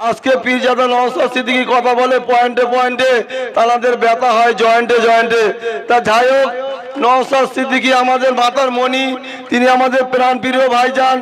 আজকে পীরজাদা নওসাদ সিদ্দিকি কথা বলে পয়েন্টে পয়েন্টে তাদের ব্যথা হয়, জয়েন্টে জয়েন্টে। তা যাই হোক নওসাদ সিদ্দিকি আমাদের মাতার মণি, তিনি আমাদের প্রাণ প্রিয় ভাইজান।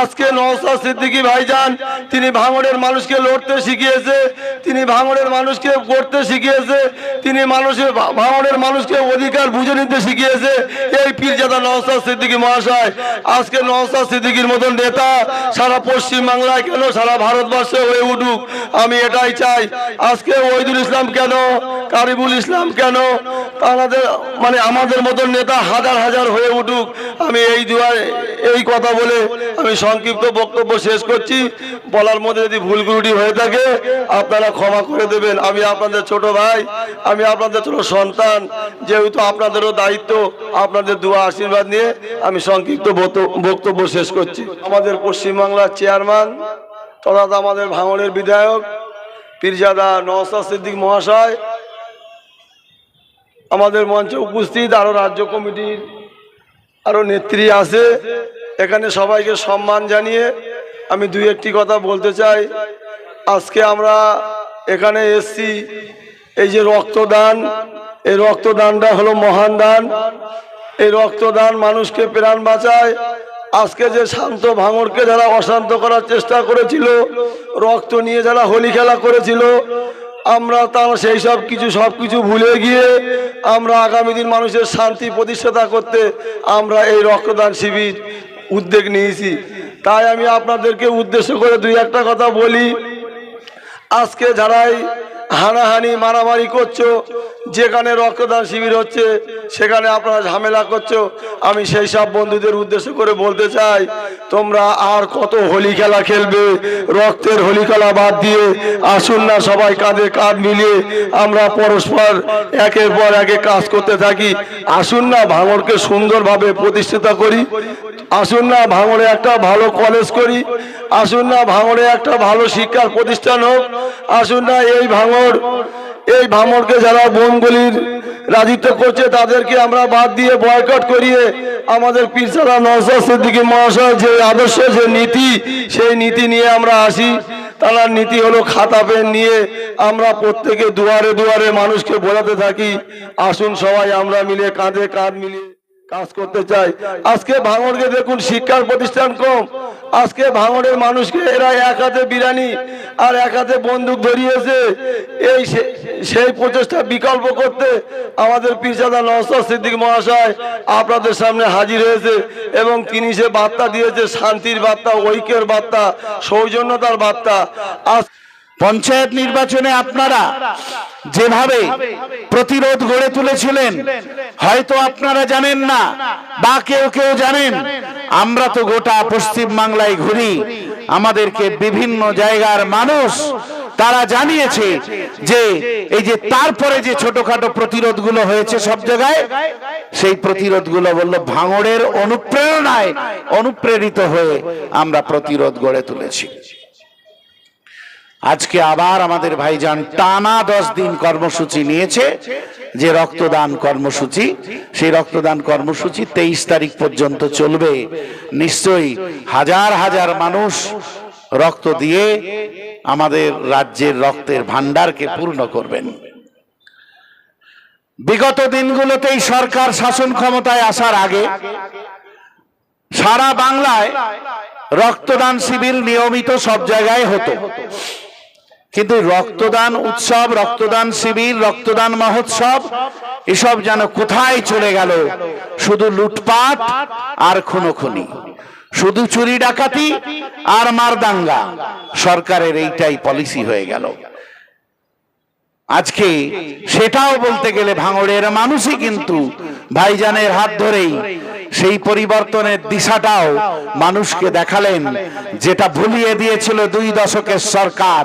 আজকে নওসাদ সিদ্দিকি ভাইজান, তিনি ভাঙড়ের মানুষকে লড়তে শিখিয়েছে, তিনি ভাঙড়ের মানুষকে করতে শিখিয়েছে, তিনি মানুষের ভাঙড়ের মানুষকে অধিকার বুঝে নিতে শিখিয়েছে। এই পীরজাদা নওসাদ সিদ্দিকি মহাশয়, আজকে নওসাদ সিদ্দিকির মতন নেতা সারা পশ্চিম বাংলায় কেন সারা ভারতবর্ষে হয়ে উঠুক? আমি এটাই চাই। আজকে ওইদুল ইসলাম কেন? কারিবুল ইসলাম কেন? তাদের মানে আমাদের মতন নেতা হাজার হাজার হয়ে উঠুক, আমি এই দুয়ারে এই কথা বলে আমি সংক্ষিপ্ত বক্তব্য শেষ করছি। বলার মধ্যে যদি ভুল ত্রুটি হয়ে থাকে, আপনারা ক্ষমা করে দেবেন। আমি আপনাদের ছোট ভাই, আমি আপনাদের ছোট সন্তান, যেহেতু আপনাদেরও দায়িত্ব আপনাদের দুয়া আশীর্বাদ নিয়ে আমি সংক্ষিপ্ত বক্ত- বক্তব্য শেষ করছি। আমাদের পশ্চিমবাংলার চেয়ারম্যান তথা আমাদের ভাঙড়ের বিধায়ক, পীরজাদা নওসাদ সিদ্দিক মহাশয় আমাদের মঞ্চে উপস্থিত আরও রাজ্য কমিটির আরও নেত্রী আছে। এখানে সবাইকে সম্মান জানিয়ে আমি দুই একটি কথা বলতে চাই। আজকে আমরা এখানে এসছি এই যে রক্তদান। এই রক্তদানটা হলো মহান দান। এই রক্তদান মানুষকে প্রাণ বাঁচায়। আজকে যে শান্ত ভাঙরকে যারা অশান্ত করার চেষ্টা করেছিল, রক্ত নিয়ে যারা হোলি খেলা করেছিল আমরা তার সেই সব কিছু সব কিছু ভুলে গিয়ে আমরা আগামী দিন মানুষের শান্তি প্রতিষ্ঠাতা করতে আমরা এই রক্তদান শিবির উদ্যোগ নিয়েছি। তাই আমি আপনাদেরকে উদ্দেশ্য করে দুই একটা কথা বলি। আজকে যারাই হানাহানি, মারামারি করছ যেখানে রক্তদান শিবির হচ্ছে, সেখানে আপনারা ঝামেলা করছ। আমি সেই সব বন্ধুদের উদ্দেশ্য করে বলতে চাই, তোমরা আর কত হোলি খেলা খেলবে, রক্তের হোলি খেলা বাদ দিয়ে আসুন না সবাই কাঁধে কাঁধ মিলিয়ে আমরা পরস্পর একের পর একে কাজ করতে থাকি। আসুন না ভাঙড়কে সুন্দরভাবে প্রতিষ্ঠিত করি, আসুন না ভাঙড়ে একটা ভালো কলেজ করি, আসুন না ভাঙড়ে একটা ভালো শিক্ষার প্রতিষ্ঠান হোক, আসুন না এই ভাঙড়, এই ভাঙড়কে যারা বনগুলির রাজিত্ব করছে, তাদেরকে আমরা বাদ দিয়ে বয়কট করিয়ে আমাদের পীরসাদা নওসাদ সিদ্দিকী মহাশয় যে আদর্শ, যে নীতি, সেই নীতি নিয়ে আমরা আসি। তারা নীতি হলো খাতা, পেন নিয়ে আমরা প্রত্যেকে দুয়ারে দুয়ারে মানুষকে বোঝাতে থাকি। আসুন সবাই আমরা মিলে কাঁধে কাঁধ মিলিয়ে কাজ করতে চাই। আজকে ভাঙড়কে দেখুন, শিক্ষার প্রতিষ্ঠান কম। আজকে ভাঙড়ের মানুষকে এরা এক হাতে বিরানি আর এক হাতে বন্দুক ধরিয়েছে। এই সেই প্রচেষ্টা বিকল্প করতে আমাদের পিরজাদা নওসাদ সিদ্দিক মহাশয় আপনাদের সামনে হাজির হয়েছে এবং তিনি সে বার্তা দিয়েছে, শান্তির বার্তা, ঐক্যের বার্তা, সৌজন্যতার বার্তা। আজ পঞ্চায়েত নির্বাচনে আপনারা যেভাবে প্রতিরোধ গড়ে তুলেছিলেন, হয়তো আপনারা জানেন না বা কেউ কেউ জানেন। আমরা তো গোটা পশ্চিম বাংলায় ঘুরি। আমাদেরকে বিভিন্ন জায়গার মানুষ তারা জানিয়েছে যে এই যে তারপরে যে ছোটখাটো প্রতিরোধগুলো হয়েছে সব জায়গায়, সেই প্রতিরোধগুলো বলল ভাঙড়ের অনুপ্রেরণায় অনুপ্রেরিত হয়ে আমরা প্রতিরোধ গড়ে তুলেছি। আজকে আবার আমাদের ভাইজান টানা দশ দিন কর্মসূচি নিয়েছে, যে রক্তদান কর্মসূচি। সেই রক্তদান কর্মসূচি তেইশ তারিখ পর্যন্ত চলবে। নিশ্চয়ই হাজার হাজার মানুষ রক্ত দিয়ে আমাদের রাজ্যের রক্তের ভান্ডারকে পূর্ণ করবেন। বিগত দিনগুলোতেই সরকার শাসন ক্ষমতায় আসার আগে সারা বাংলায় রক্তদান শিবির নিয়মিত সব জায়গায় হতো। কিন্তু রক্তদান উৎসব, রক্তদান শিবির, রক্তদান মহোৎসব, এসব যেন কোথায় চলে গেল? শুধু লুটপাট আর খুনোখুনি। শুধু চুরি ডাকাতি আর মারদাঙ্গা। সরকারের এইটাই পলিসি হয়ে গেল। আজকে সেটাও বলতে গেলে ভাঙড়ের মানুষই কিন্তু ভাইজানের হাত ধরেই সেই পরিবর্তনের দিশাটাও মানুষকে দেখালেন, যেটা ভুলিয়ে দিয়েছিল দুই দশকের সরকার।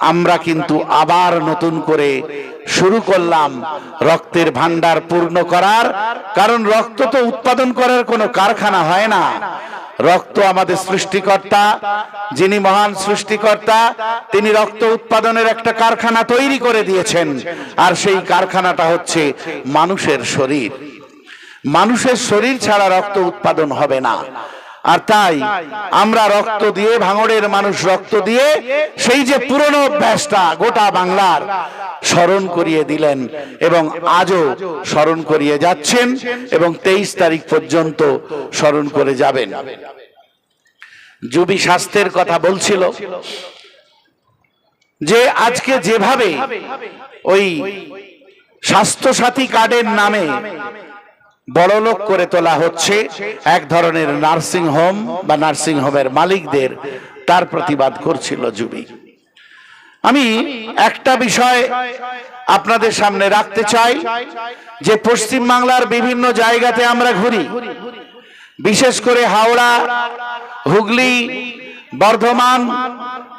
আমরা কিন্তু আবার নতুন করে শুরু করলাম রক্তের ভান্ডার পূর্ণ করার, কারণ রক্ত তো উৎপাদন করার কোনো কারখানা হয় না। রক্ত আমাদের সৃষ্টিকর্তা, যিনি মহান সৃষ্টিকর্তা, তিনি রক্ত উৎপাদনের একটা কারখানা তৈরি করে দিয়েছেন, আর সেই কারখানাটা হচ্ছে মানুষের শরীর। মানুষের শরীর ছাড়া রক্ত উৎপাদন হবে না। আর তাই আমরা রক্ত দিয়ে ভাঙড়ের মানুষ রক্ত দিয়ে সেই যে পুরনো অভ্যাসটা গোটা বাংলার স্মরণ করিয়ে দিলেন এবং আজও স্মরণ করিয়ে যাচ্ছেন এবং তেইশ তারিখ পর্যন্ত স্মরণ করে যাবেন। যুবি স্বাস্থ্যের কথা বলছিল যে আজকে যেভাবে ওই স্বাস্থ্য সাথী কার্ডের নামে বড়লোক করে তোলা হচ্ছে এক ধরনের নার্সিং হোম বা নার্সিং হোমের মালিকদের তার প্রতিবাদ করছিল জুবি। আমি একটা বিষয় আপনাদের সামনে রাখতে চাই, যে পশ্চিম বাংলার বিভিন্ন জায়গাতে আমরা ঘুরি। বিশেষ করে হাওড়া, হুগলি, বর্ধমান,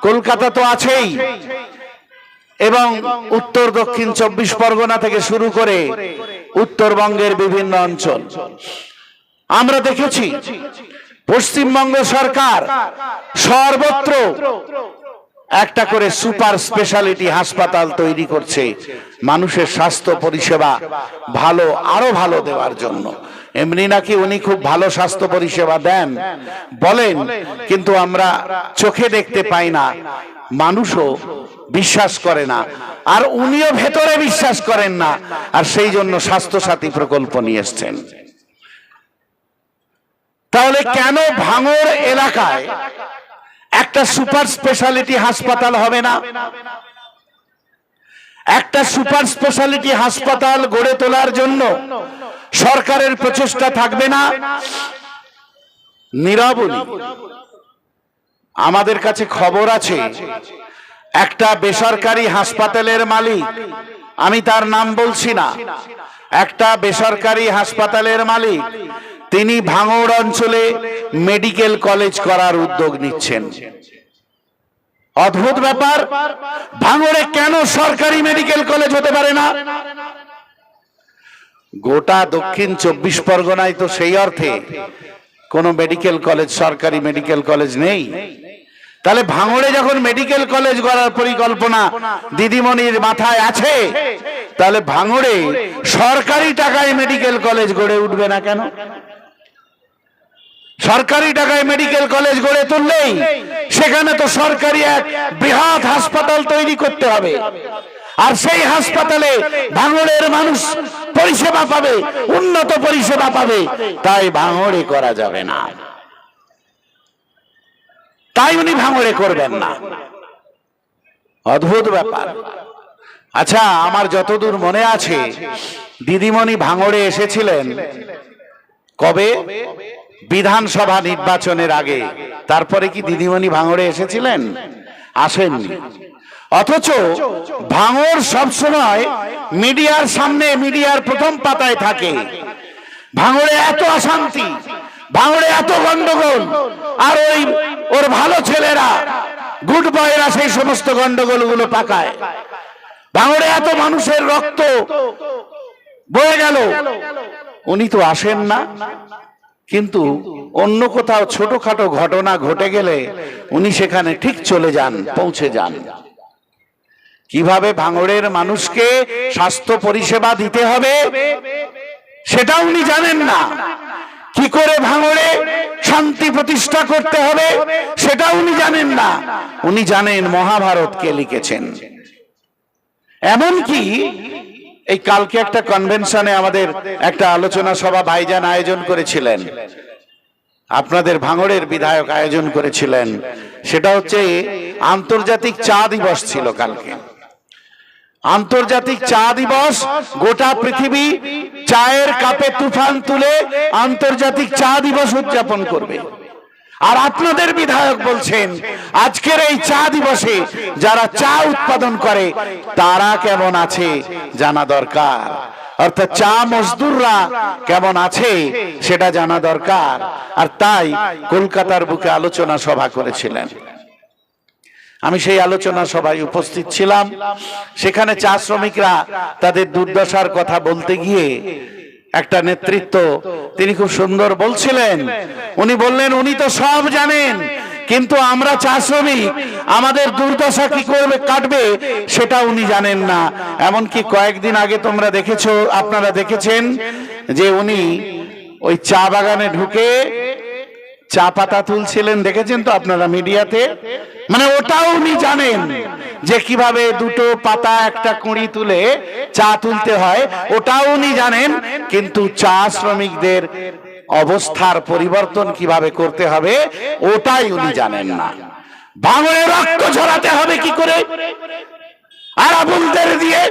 কলকাতা তো আছেই। এবং উত্তর, দক্ষিণ চব্বিশ পরগনা থেকে শুরু করে উত্তরবঙ্গের বিভিন্ন অঞ্চল। আমরা দেখেছি পশ্চিমবঙ্গ সরকার সর্বত্র একটা করে সুপার স্পেশালিটি হাসপাতাল তৈরি করছে, মানুষের স্বাস্থ্য পরিষেবা ভালো, আরও ভালো দেওয়ার জন্য। এমনি নাকি উনি খুব ভালো স্বাস্থ্য পরিষেবা দেন, বলেন, কিন্তু আমরা চোখে দেখতে পাই না। মানুষও বিশ্বাস করে না। আর উনিও ভেতরে বিশ্বাস করেন না। আর সেই জন্য স্বাস্থ্য সাথী প্রকল্প নিয়ে এসছেন। তাহলে কেন ভাঙর এলাকায় একটা সুপার স্পেশালিটি হাসপাতাল হবে না? একটা সুপার স্পেশালিটি হাসপাতাল গড়ে তোলার জন্য সরকারের প্রচেষ্টা থাকবে না? নিরাবলি আমাদের কাছে খবর আছে। একটা বেসরকারি হাসপাতালের মালিক, আমি তার নাম বলছি না। একটা বেসরকারি হাসপাতালের মালিক, তিনি ভাঙড় অঞ্চলে মেডিকেল কলেজ করার উদ্যোগ নিচ্ছেন। অদ্ভুত ব্যাপার, ভাঙড়ে কেন সরকারি মেডিকেল কলেজ হতে পারে না? গোটা দক্ষিণ চব্বিশ পরগনায় তো সেই অর্থে কোনো মেডিকেল কলেজ, সরকারি মেডিকেল কলেজ নেই। তাহলে ভাঙড়ে যখন মেডিকেল কলেজ করার পরিকল্পনা দিদিমণির মাথায় আছে, তাহলে ভাঙড়ে সরকারি টাকায় মেডিকেল কলেজ গড়ে উঠবে না কেন? সরকারি টাকায় মেডিকেল কলেজ গড়ে তুললেই সেখানে তো সরকারি এক বৃহৎ হাসপাতাল তৈরি করতে হবে। আর সেই হাসপাতালে ভাঙড়ের মানুষ পরিষেবা পাবে, উন্নত পরিষেবা পাবে, তাই ভাঙড়ে করা যাবে না। তাই উনি ভাঙড়ে করবেন না। অদ্ভুত ব্যাপার। আচ্ছা আমার যতদূর মনে আছে, দিদিমণি ভাঙড়ে এসেছিলেন কবে? বিধানসভা নির্বাচনের আগে। তারপরে কি দিদিমণি ভাঙড়ে এসেছিলেন? আসেননি। অথচ ভাঙড় সবসময় মিডিয়ার সামনে, মিডিয়ার প্রথম পাতায় থাকে। ভাঙড়ে এত অশান্তি, ভাঙড়ে এত গন্ডগোল, আর ওই ওর ভালো ছেলেরা গুড বয়েরা সেই সমস্ত গন্ডগোলগুলো পাকায়। ভাঙড়ে এত মানুষের রক্ত বয়ে গেল। উনি তো আসেন না। কিন্তু অন্য কোথাও ছোটখাটো ঘটনা ঘটে গেলে উনি সেখানে ঠিক চলে যান, পৌঁছে যান। কীভাবে ভাঙড়ের মানুষকে স্বাস্থ্য পরিষেবা দিতে হবে সেটা উনি জানেন না। কি করে ভাঙড়ে শান্তি প্রতিষ্ঠা করতে হবে সেটা উনি জানেন না। উনি জানেন মহাভারত কে লিখেছেন। এমনকি এই কালকে একটা কনভেনশনে আমাদের একটা আলোচনা সভা ভাইজান আয়োজন করেছিলেন। আপনাদের ভাঙড়ের বিধায়ক আয়োজন করেছিলেন। সেটা হচ্ছে আন্তর্জাতিক চা দিবস ছিল কালকে। আন্তর্জাতিক চা দিবস, গোটা পৃথিবী চায়ের কাপে তুফান তুলে আন্তর্জাতিক চা দিবস উদযাপন করবে। আর আপনাদের বিধায়ক বলছেন, আজকের এই চা দিবসে যারা চা উৎপাদন করে, তারা কেমন আছে জানা দরকার। অর্থাৎ চা মজদুররা কেমন আছে সেটা জানা দরকার। আর তাই কলকাতার বুকে আলোচনা সভা করেছিলেন। আমি সেই আলোচনা সভায় উপস্থিত ছিলাম। সেখানে চা শ্রমিকরা তাদের দুর্দশার কথা বলতে গিয়ে একটা নেতৃত্ব তিনি খুব সুন্দর বলছিলেন। উনি বললেন, উনি তো সব জানেন, কিন্তু আমরা চা শ্রমিক, আমাদের দুর্দশা কি করবে, কাটবে, সেটা উনি জানেন না। এমনকি কয়েকদিন আগে তোমরা দেখেছ, আপনারা দেখেছেন যে উনি ওই চা বাগানে ঢুকে চা পাতা তুলছিলেন, দেখেছেন তো আপনারা মিডিয়াতে? মানে ওটাও উনি জানেন যে কীভাবে দুটো পাতা, একটা কুঁড়ি তুলে চা তুলতে হয়, ওটাও উনি জানেন, কিন্তু চা শ্রমিকদের অবস্থার পরিবর্তন কীভাবে করতে হবে, ওটাই উনি জানেন না। ভাঙড়ে রক্ত ঝরাতে হবে কি করে? আরাবুলদের দিয়ে?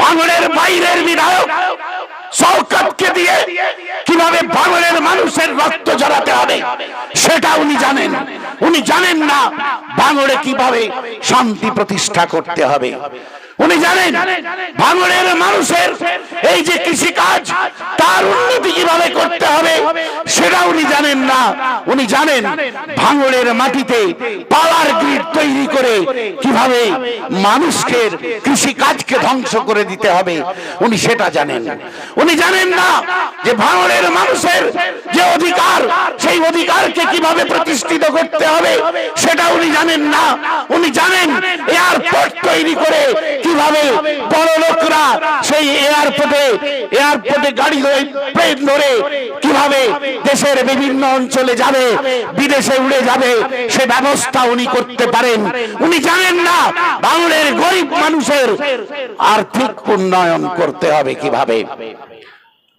ভাঙড়ের বাইরের বিধায়ক? শওকতকে দিয়ে কীভাবে বাংলার মানুষের রক্ত জড়াতে হবে সেটা উনি জানেন। উনি জানেন না ভাঙড়ে কীভাবে শান্তি প্রতিষ্ঠা করতে হবে। উনি জানেন ভাঙড়ের মানুষের এই যে কৃষি কাজ তার উন্নতি কীভাবে করতে হবে সেটা উনি জানেন না উনি জানেন ভাঙড়ের মাটিতে পাওয়ার গ্রিড তৈরি করে কীভাবে মানুষকে কৃষি কাজকে ধ্বংস করে দিতে হবে, উনি সেটা জানেন। উনি জানেন না যে ভাঙড়ের মানুষের যে অধিকার, সেই অধিকারকে কীভাবে প্রতিষ্ঠিত করতে হবে, সেটা উনি জানেন না। উনি জানেন এয়ারপোর্ট তৈরি করে কীভাবে সেই এয়ারপোর্টে এয়ারপোর্টে গাড়ি ধরে প্লেন ধরে কীভাবে দেশের বিভিন্ন অঞ্চলে যাবে, বিদেশে উড়ে যাবে, সে ব্যবস্থা উনি করতে পারেন। উনি জানেন না, বাংলার গরিব মানুষের আর্থিক উন্নয়ন করতে হবে কীভাবে।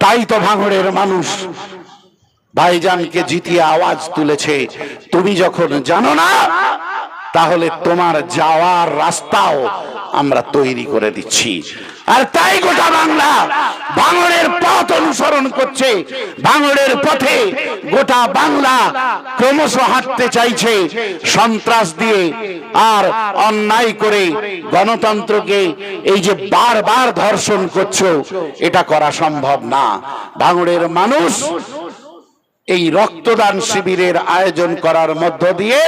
তাই তো ভাঙড়ের মানুষ ভাইজানকে জিতিয়ে আওয়াজ তুলেছে। তুমি যখন জানো না তাহলে তোমার যাওয়ার রাস্তাও আমরা তৈরি করে দিচ্ছি। আর তাই গোটা বাংলা ভাঙড়ের পথ অনুসরণ করছে ভাঙড়ের পথে গোটা বাংলা ক্রমশ হাঁটতে চাইছে। সন্ত্রাস দিয়ে আর অন্যায় করে গণতন্ত্রকে এই যে বারবার ধর্ষণ করছ, এটা করা সম্ভব না। ভাঙড়ের মানুষ এই রক্তদান শিবিরের আয়োজন করার মধ্য দিয়ে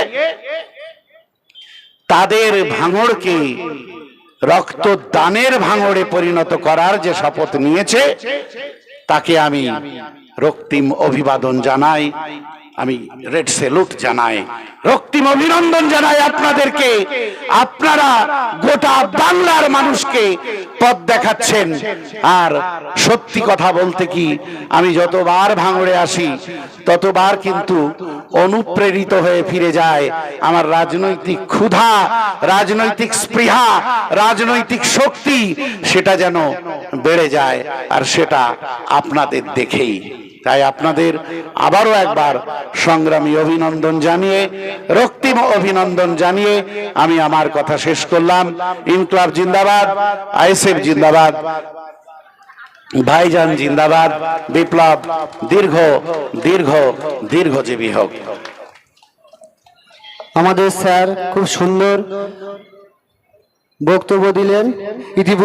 তাদের ভাঙড়কে রক্ত দানের ভাঙড়ে পরিণত করার যে শপথ নিয়েছে, তাকে আমি রক্তিম অভিবাদন জানাই। আমি রেড সেলুট জানাই, রক্তিম অভিনন্দন জানাই আপনাদেরকে। আপনারা গোটা বাংলার মানুষকে পথ দেখাচ্ছেন। আর সত্যি কথা বলতে কি, আমি যতবার ভাঙড়ে আসি, ততবার কিন্তু অনুপ্রেরিত হয়ে ফিরে যায় আমার রাজনৈতিক ক্ষুধা, রাজনৈতিক স্পৃহা, রাজনৈতিক শক্তি, সেটা যেন বেড়ে যায়। আর সেটা আপনাদের দেখেই। তাই আপনাদের আবারও একবার সংগ্রামী অভিনন্দন জানিয়ে, রক্তিম অভিনন্দন জানিয়ে আমি আমার কথা শেষ করলাম। ইনকলাব জিন্দাবাদ, আইএসএফ জিন্দাবাদ, ভাইজান জিন্দাবাদ, বিপ্লব দীর্ঘ দীর্ঘ, দীর্ঘজীবী হোক। আমাদের স্যার খুব সুন্দর বক্তব্য দিলেন। ইতিপূর্বে